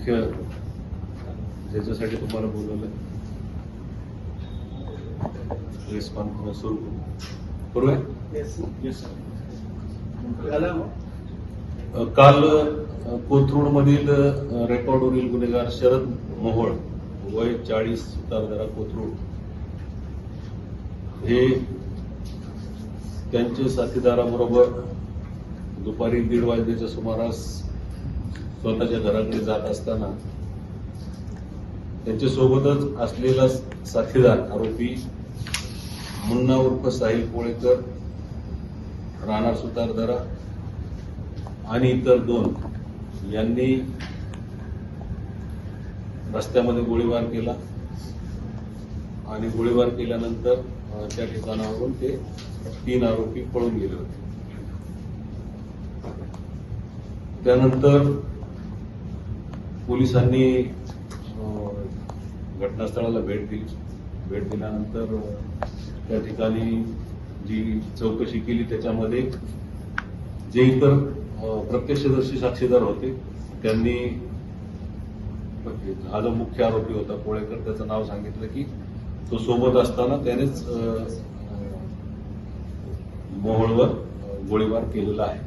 मुख्य ज्याच्यासाठी तुम्हाला बोलवलं. प्रेस कॉन्फरन्स सुरू. करू. आहे? काल कोथरूडमधील रेकॉर्डवरील गुन्हेगार शरद मोहोळ वय चाळीस सुतारदरा कोथरूड. हे त्यांचे साथीदाराबरोबर दुपारी दीड वाजल्याच्या सुमारास स्वतःच्या घराकडे जात असताना त्यांच्या सोबतच असलेला साथीदार आरोपी मुन्ना उर्फ साहिल कोळेकर राणा सुतारदरा आणि इतर दोन यांनी रस्त्यामध्ये गोळीबार केला आणि गोळीबार केल्यानंतर त्या ठिकाणावरून ते तीन आरोपी पळून गेले होते. त्यानंतर पोलिसांनी घटनास्थळाला भेट दिली. भेट दिल्यानंतर त्या ठिकाणी जी चौकशी केली त्याच्यामध्ये जे इतर प्रत्यक्षदर्शी साक्षीदार होते त्यांनी हा जो मुख्य आरोपी होता कोळेकर त्याचं नाव सांगितलं की तो सोबत असताना त्यानेच मोहळवर मोहोळवर गोळीबार केलेला आहे.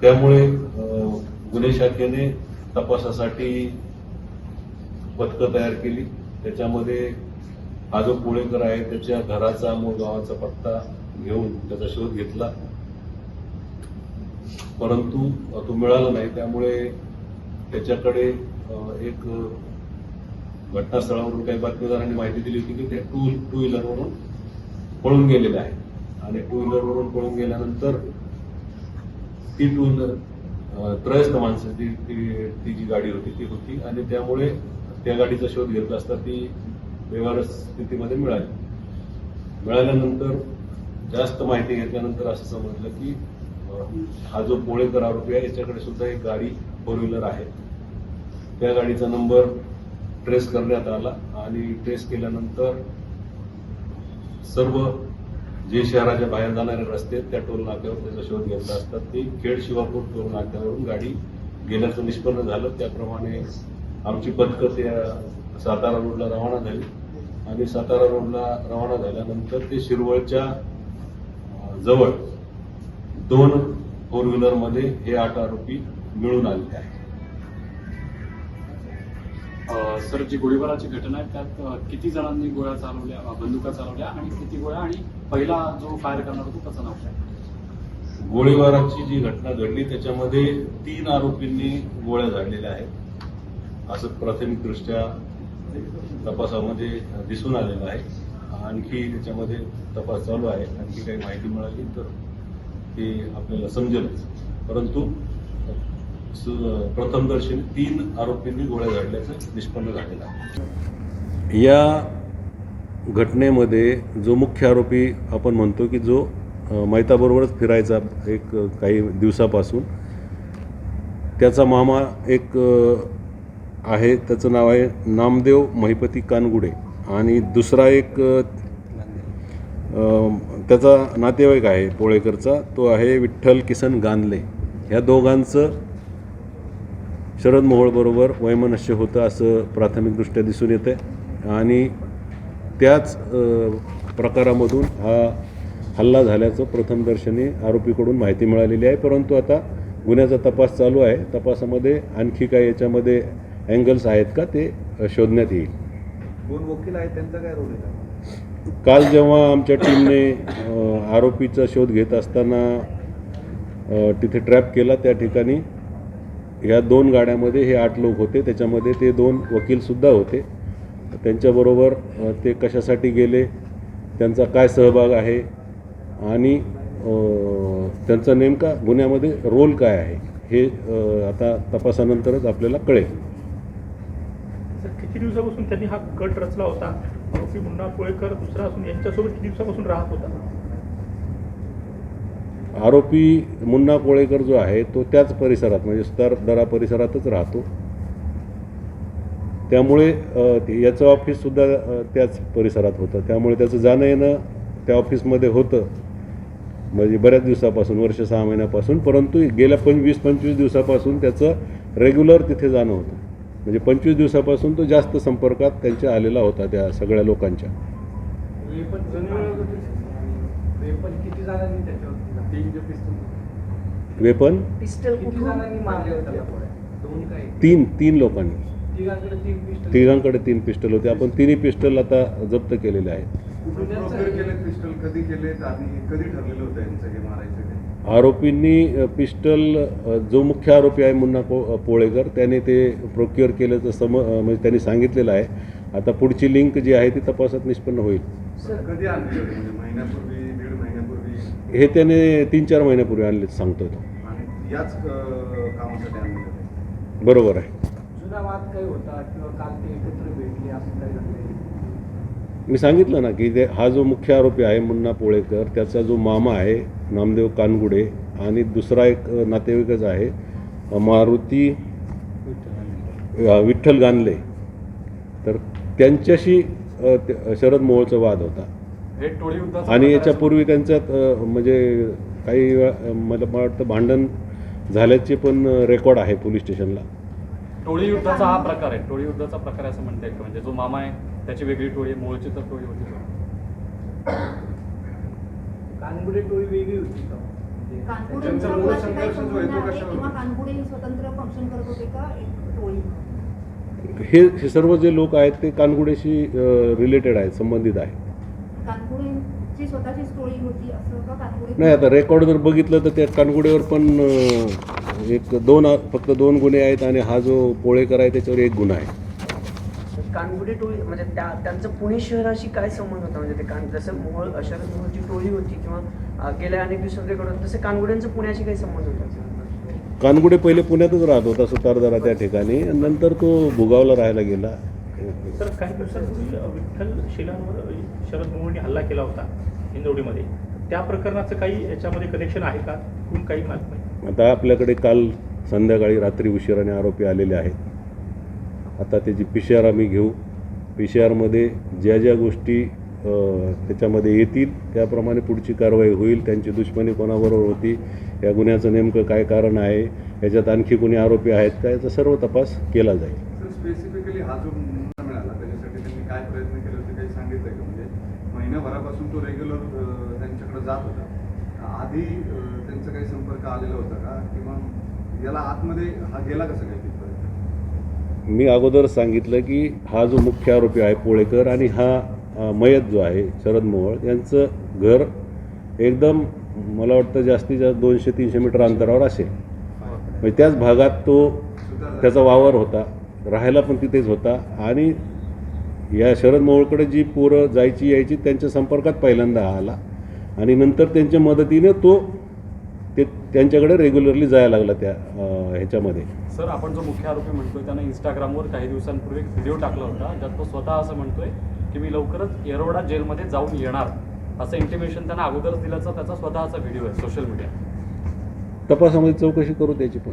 त्यामुळे गुन्हे शाखेने तपासासाठी पथकं तयार केली. त्याच्यामध्ये हा जो पुणेकर आहे त्याच्या घराचा मूळ गावाचा पत्ता घेऊन त्याचा शोध घेतला. परंतु तो मिळाला नाही. त्यामुळे त्याच्याकडे एक घटनास्थळावरून काही बातमीदारांनी माहिती दिली होती की ते टू टू व्हीलरवरून पळून गेलेले आहे आणि टू व्हीलरवरून पळून गेल्यानंतर ती टू व्हीलर त्रयस्थ माणसाची ती ती जी गाडी होती ती होती. आणि त्यामुळे त्या गाडीचा शोध घेतला असता ती व्यवहार स्थितीमध्ये मिळाली. मिळाल्यानंतर जास्त माहिती घेतल्यानंतर असं समजलं की हा जो पोळेकर आरोपी आहे याच्याकडे सुद्धा एक गाडी फोर व्हीलर आहे. त्या गाडीचा नंबर ट्रेस करण्यात आला आणि ट्रेस केल्यानंतर सर्व जे शहराच्या बाहेर जाणारे रस्ते आहेत त्या टोल नाक्यावर त्याचा शोध घेतला असतात ते खेड शिवापूर टोल नाक्यावरून गाडी गेल्याचं निष्पन्न झालं. त्याप्रमाणे आमची पथकं त्या सातारा रोडला रवाना झाली. आणि सातारा रोडला रवाना झाल्यानंतर ते शिरवळच्या जवळ दोन फोर व्हीलरमध्ये हे आठ आरोपी मिळून आलेले आहेत. सर जी गोळीबाराची घटना आहे त्यात किती जणांनी गोळ्या चालवल्या बंदुका चालवल्या आणि किती गोळ्या आणि पहिला जो फायर करणार होता त्याचं नाव काय? गोळीबाराची जी घटना घडली त्याच्यामध्ये तीन आरोपींनी गोळ्या झाडलेल्या आहेत. असं प्राथमिकदृष्ट्या तपासामध्ये दिसून आलेलं आहे. आणखी त्याच्यामध्ये तपास चालू आहे. आणखी काही माहिती मिळाली तर ते आपल्याला समजेलच. परंतु प्रथमदर्शनी तीन आरोपींनी गोळ्या झाडल्याचं निष्पन्न झालेलं आहे. या घटनेमध्ये जो मुख्य आरोपी आपण म्हणतो की जो मैताबरोबरच फिरायचा एक काही दिवसापासून त्याचा मामा एक आहे त्याचं नाव आहे नामदेव महिपती कानगुडे आणि दुसरा एक त्याचा नातेवाईक आहे पोळेकरचा तो आहे विठ्ठल किसन गानले ह्या दोघांचं शरद मोहोळबरोबर वैमनस्य होतं असं प्राथमिकदृष्ट्या दिसून येतं आणि त्याच प्रकारामधून हा हल्ला झाल्याचं प्रथमदर्शनी आरोपीकडून माहिती मिळालेली आहे. परंतु आता गुन्ह्याचा तपास चालू आहे. तपासामध्ये आणखी काही याच्यामध्ये अँगल्स आहेत का ते शोधण्यात येईल. दोन वकील आहेत त्यांचा काय रोल आहे? काल जेव्हा आमच्या टीमने आरोपीचा शोध घेत असताना तिथे ट्रॅप केला त्या ठिकाणी ह्या दोन गाड्यामध्ये हे आठ लोक होते. त्याच्यामध्ये ते दोन वकीलसुद्धा होते. त्यांच्याबरोबर ते कशासाठी गेले त्यांचा काय सहभाग आहे आणि त्यांचा नेमका गुन्ह्यामध्ये रोल काय आहे हे आता तपासानंतरच आपल्याला कळेल. किती दिवसापासून त्यांनी हा गट रचला होता? आरोपी मुन्ना कोळेकर दुसरा असून यांच्यासोबत किती दिवसापासून राहत होता? आरोपी मुन्ना कोळेकर जो आहे तो त्याच परिसरात म्हणजे सुतारदरा परिसरातच राहतो. त्यामुळे याचं ऑफिससुद्धा त्याच परिसरात होतं. त्यामुळे त्याचं जाणं येणं त्या ऑफिसमध्ये होतं. म्हणजे बऱ्याच दिवसापासून वर्ष सहा महिन्यापासून परंतु गेल्या पण वीस पंचवीस दिवसापासून त्याचं रेग्युलर तिथे जाणं होतं. म्हणजे पंचवीस दिवसापासून तो जास्त संपर्कात त्यांच्या आलेला होता त्या सगळ्या लोकांच्या. वेपन पिस्टल तीन तीन लोकांनी. तिघांकडे तीन पिस्टल तिघांकडे तीन पिस्टल होते. आपण तिन्ही पिस्टल आता जप्त केलेले आहेत. कुठून प्रोक्युअर केले पिस्टल कधी केलेत आणि कधी ठरलेलं होतं यांचं हे मारायचं ते? आरोपींनी पिस्टल जो मुख्य आरोपी आहे मुन्ना पो पोळेकर त्याने ते प्रोक्युअर केल्याचं सम म्हणजे त्यांनी सांगितलेलं आहे. आता पुढची लिंक जी आहे ती तपासात निष्पन्न होईल. हे त्याने तीन चार महिन्यापूर्वी आणले सांगतो तो. याच कामासाठी आणले बरोबर आहे. जुना वाद काही होता किंवा काल ते एकत्र भेटले असं काही झालंय मी सांगितलं ना की ते हा जो मुख्य आरोपी आहे मुन्ना पोळेकर त्याचा जो मामा आहे नामदेव कानगुडे आणि दुसरा एक नातेवाईकच आहे मारुती विठ्ठल गानले. तर त्यांच्याशी शरद मोहोळचा वाद होता. आणि याच्यापूर्वी त्यांच्यात म्हणजे काही वेळा, मला मला वाटतं भांडण झाल्याचे पण रेकॉर्ड आहे पोलीस स्टेशनला. टोळी युद्धाचा हा प्रकार आहे. टोळी युद्धाचा प्रकार असं म्हणता येईल का? म्हणजे जो मामा आहे त्याची वेगळी टोळी मूळची तर टोळी होती कानगुडे टोळी वेगळी होती म्हणजे हे हे हे सर्व जे लोक आहेत ते कानगुडेशी रिलेटेड आहेत संबंधित आहेत. कानपुडेंची स्वतःचीच टोळी होती असं का कानपुडे नाही आता रेकॉर्ड जर बघितलं तर त्या कानगुडेवर पण अं, एक दोन फक्त दोन गुन्हे आहेत आणि हा जो पोळेकर आहे त्याच्यावर एक गुन्हा आहे. कानगुडे टोळी म्हणजे त्या त्यांचं पुणे शहराशी काय संबंध होता? म्हणजे ते कान जसं मोहोळ शरद मोहोळची टोळी होती किंवा अं, गेल्या अनेक होतं तसं कानगुड्यांचं पुण्याशी काही संबंध होता? कानगुडे पहिले पुण्यातच राहत होता सुतारदरा त्या ठिकाणी. नंतर तो भुगावला राहायला गेला. तर काही दिवसांपूर्वी विठ्ठल शिलांवर शरद मोहनने हल्ला केला होता हिंदोडीमध्ये. त्या प्रकरणाचं काही याच्यामध्ये कनेक्शन आहे का? कोण काही माहीत नाही? आता आपल्याकडे काल संध्याकाळी रात्री उशिराने आरोपी आलेले आहेत. आता त्याची पी सी आर आम्ही घेऊ पी सी आरमध्ये ज्या ज्या गोष्टी त्याच्यामध्ये येतील त्याप्रमाणे पुढची कारवाई होईल. त्यांची दुश्मनी कोणाबरोबर होती या गुन्ह्याचं नेमकं काय कारण आहे याच्यात आणखी कोणी आरोपी आहेत का याचा सर्व तपास केला जाईल तर स्पेसिफिकली हा जो मुद्दा मिळाला त्याच्यासाठी त्यांनी काय प्रयत्न केले होते काही सांगितलंय का? म्हणजे महिन्याभरापासून तो रेग्युलर त्यांच्याकडे जात होता. आधी त्यांचा काही संपर्क आलेला होता का? किंवा याला आतमध्ये हा गेला कसं तिथपर्यंत? मी अगोदर सांगितलं की हा जो मुख्य आरोपी आहे पोळेकर आणि हा मयत जो आहे शरद मोहोळ यांचं घर एकदम मला वाटतं जास्तीत जास्त दोनशे तीनशे मीटर अंतरावर असेल. म्हणजे त्याच भागात तो त्याचा वावर होता. राहायला पण तिथेच होता. आणि या शरद मोहोळकडे जी पोरं जायची यायची त्यांच्या संपर्कात पहिल्यांदा आला. आणि नंतर त्यांच्या मदतीने तो ते त्यांच्याकडे रेग्युलरली जायला लागला त्या ह्याच्यामध्ये. सर आपण जो मुख्य आरोपी म्हणतोय त्यानं इंस्टाग्रामवर काही दिवसांपूर्वी एक व्हिडिओ टाकला होता ज्यात तो स्वतः असं म्हणतोय की मी लवकरच येरोडा जेलमध्ये जाऊन येणार. असं इंटिमेशन त्यांना अगोदरच दिल्याचा त्याचा स्वतःचा व्हिडिओ आहे सोशल मीडिया तपासामध्ये चौकशी करू त्याची पण.